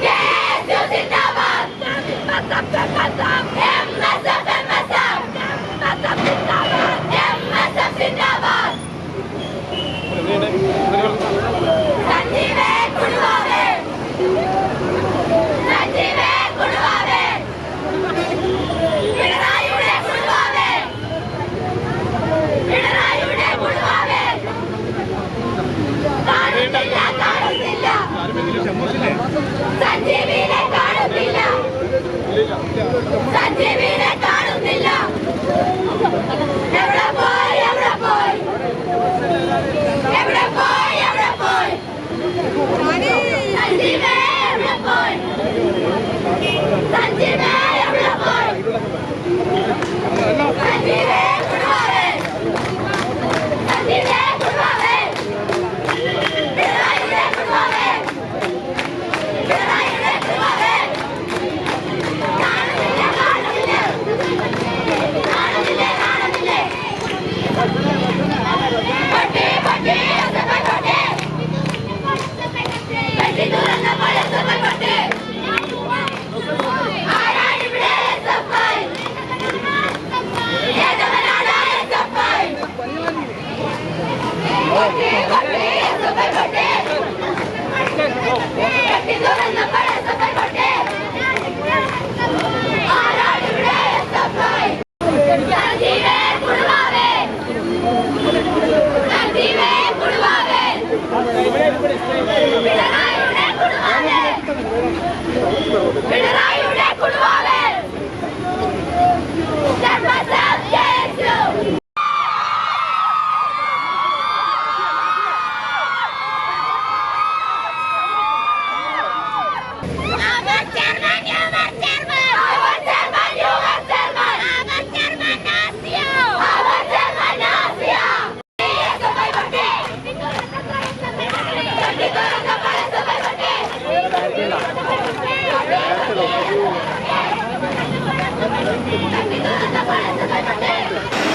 Yes, you sit! Stop, stop, stop, stop, stop.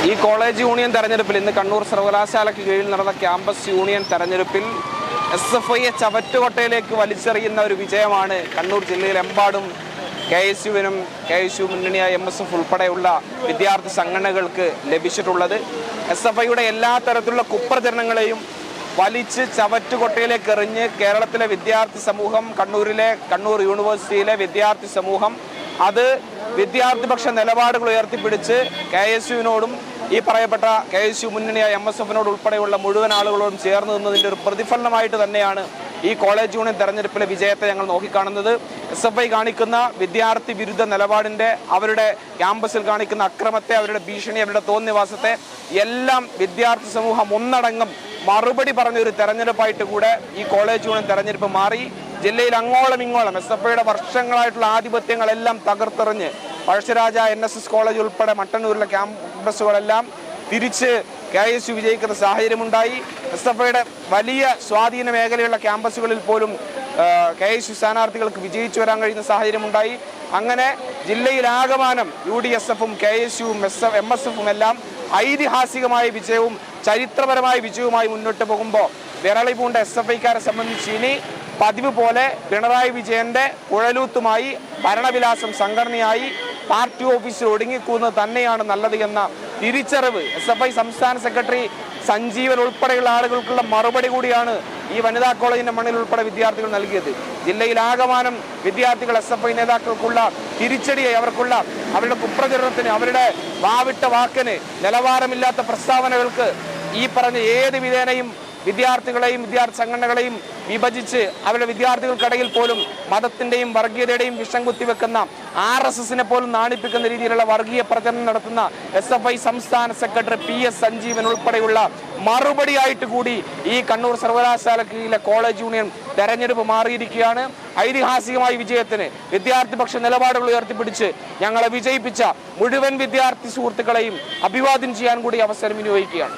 ഈ college union തെരഞ്ഞെടുപ്പിൽ ഇന്ന് കണ്ണൂർ സർവകലാശാലയ്ക്ക് കീഴിൽ നടന്ന ക്യാമ്പസ് യൂണിയൻ തെരഞ്ഞെടുപ്പിൽ എസ് എഫ് ഐയെ ചവറ്റുകൊട്ടയിലേക്ക് വലിച്ചെറിയുന്ന ഒരു വിജയമാണ് കണ്ണൂർ ജില്ലയിലെമ്പാടും കെ എസ് യുവിനും കെ എസ് യു മുന്നണിയായ എം എസ് എഫ് ഉൾപ്പെടെയുള്ള വിദ്യാർത്ഥി സംഘടനകൾക്ക് ലഭിച്ചിട്ടുള്ളത്. എസ് എഫ് ഐയുടെ എല്ലാ തരത്തിലുള്ള കുപ്രചരണങ്ങളെയും വലിച്ച് ചവറ്റുകൊട്ടയിലേക്ക് എറിഞ്ഞ് കേരളത്തിലെ വിദ്യാർത്ഥി സമൂഹം കണ്ണൂരിലെ കണ്ണൂർ യൂണിവേഴ്സിറ്റിയിലെ വിദ്യാർത്ഥി സമൂഹം അത് വിദ്യാർത്ഥിപക്ഷ നിലപാടുകൾ ഉയർത്തിപ്പിടിച്ച് കെ എസ് യുവിനോടും ഈ പറയപ്പെട്ട കെ എസ് യു മുന്നണിയായ എം എസ് എഫിനോട് ഉൾപ്പെടെയുള്ള മുഴുവൻ ആളുകളോടും ചേർന്ന് നിന്നതിന്റെ ഒരു പ്രതിഫലനമായിട്ട് തന്നെയാണ് ഈ കോളേജ് യൂണിയൻ തെരഞ്ഞെടുപ്പിലെ വിജയത്തെ ഞങ്ങൾ നോക്കിക്കാണുന്നത്. എസ് എഫ് ഐ കാണിക്കുന്ന വിദ്യാർത്ഥി വിരുദ്ധ നിലപാടിന്റെ അവരുടെ ക്യാമ്പസിൽ കാണിക്കുന്ന അക്രമത്തെ അവരുടെ ഭീഷണി അവരുടെ തോന്നിവാസത്തെ എല്ലാം വിദ്യാർത്ഥി സമൂഹം ഒന്നടങ്കം മറുപടി പറഞ്ഞ ഒരു തെരഞ്ഞെടുപ്പായിട്ട് കൂടെ ഈ കോളേജ് യൂണിയൻ തെരഞ്ഞെടുപ്പ് മാറി. ജില്ലയിൽ അങ്ങോളം ഇങ്ങോളം എസ് എഫ് ഐയുടെ വർഷങ്ങളായിട്ടുള്ള ആധിപത്യങ്ങളെല്ലാം തകർത്തെറിഞ്ഞ് Pazhassiraja N S S college ഉൾപ്പെടെ മട്ടന്നൂരിലെ ക്യാമ്പസുകളെല്ലാം തിരിച്ച് കെ എസ് യു വിജയിക്കുന്ന സാഹചര്യമുണ്ടായി. എസ് എഫ് ഐയുടെ വലിയ സ്വാധീന മേഖലയുള്ള ക്യാമ്പസുകളിൽ പോലും കെ എസ് യു സ്ഥാനാർത്ഥികൾക്ക് വിജയിച്ചു വരാൻ കഴിയുന്ന സാഹചര്യമുണ്ടായി. അങ്ങനെ ജില്ലയിലാകമാനം യു ഡി എസ് എഫും കെ എസ് യുവും എസ് എം എസ് എഫും എല്ലാം ഐതിഹാസികമായ വിജയവും ചരിത്രപരമായ വിജയവുമായി മുന്നോട്ട് പോകുമ്പോൾ വിരളി പൂണ്ട എസ് എഫ് ഐക്കാരെ സംബന്ധിച്ച് ഇനി പതിവ് പോലെ പിണറായി വിജയന്റെ കുഴലൂത്തുമായി ഭരണവിലാസം സംഘടനയായി പാർട്ടി ഓഫീസിൽ ഒടുങ്ങിക്കൂടുന്നത് തന്നെയാണ് നല്ലത് എന്ന തിരിച്ചറിവ് എസ് എഫ് ഐ സംസ്ഥാന സെക്രട്ടറി സഞ്ജീവൻ ഉൾപ്പെടെയുള്ള ആളുകൾക്കുള്ള മറുപടി കൂടിയാണ് ഈ വനിതാ കോളേജിന്റെ മണ്ണിൽ ഉൾപ്പെടെ വിദ്യാർത്ഥികൾ നൽകിയത്. ജില്ലയിൽ ആകമാനം വിദ്യാർത്ഥികൾ എസ് എഫ് ഐ നേതാക്കൾക്കുള്ള തിരിച്ചടിയായി അവർക്കുള്ള അവരുടെ കുപ്രചരണത്തിന് അവരുടെ വാവിട്ട വാക്കിന് നിലവാരമില്ലാത്ത പ്രസ്താവനകൾക്ക് ഈ പറഞ്ഞ ഏത് വിധേനയും വിദ്യാർത്ഥികളെയും വിദ്യാർത്ഥി സംഘടനകളെയും വിഭജിച്ച് അവരുടെ വിദ്യാർത്ഥികൾക്കിടയിൽ പോലും മതത്തിന്റെയും വർഗീയതയുടെയും വിഷം കുത്തിവെക്കുന്ന ആർ എസ് എസിനെ പോലും നാണിപ്പിക്കുന്ന രീതിയിലുള്ള വർഗീയ പ്രചരണം നടത്തുന്ന എസ് എഫ് ഐ സംസ്ഥാന സെക്രട്ടറി പി എസ് സഞ്ജീവൻ ഉൾപ്പെടെയുള്ള മറുപടിയായിട്ട് കൂടി ഈ കണ്ണൂർ സർവകലാശാലയിലെ കോളേജ് യൂണിയൻ തെരഞ്ഞെടുപ്പ് മാറിയിരിക്കുകയാണ്. ഐതിഹാസികമായ വിജയത്തിന് വിദ്യാർത്ഥിപക്ഷ നിലപാടുകൾ ഉയർത്തിപ്പിടിച്ച് ഞങ്ങളെ വിജയിപ്പിച്ച മുഴുവൻ വിദ്യാർത്ഥി സുഹൃത്തുക്കളെയും അഭിവാദ്യം ചെയ്യാൻ കൂടി അവസരം വിനിയോഗിക്കുകയാണ്.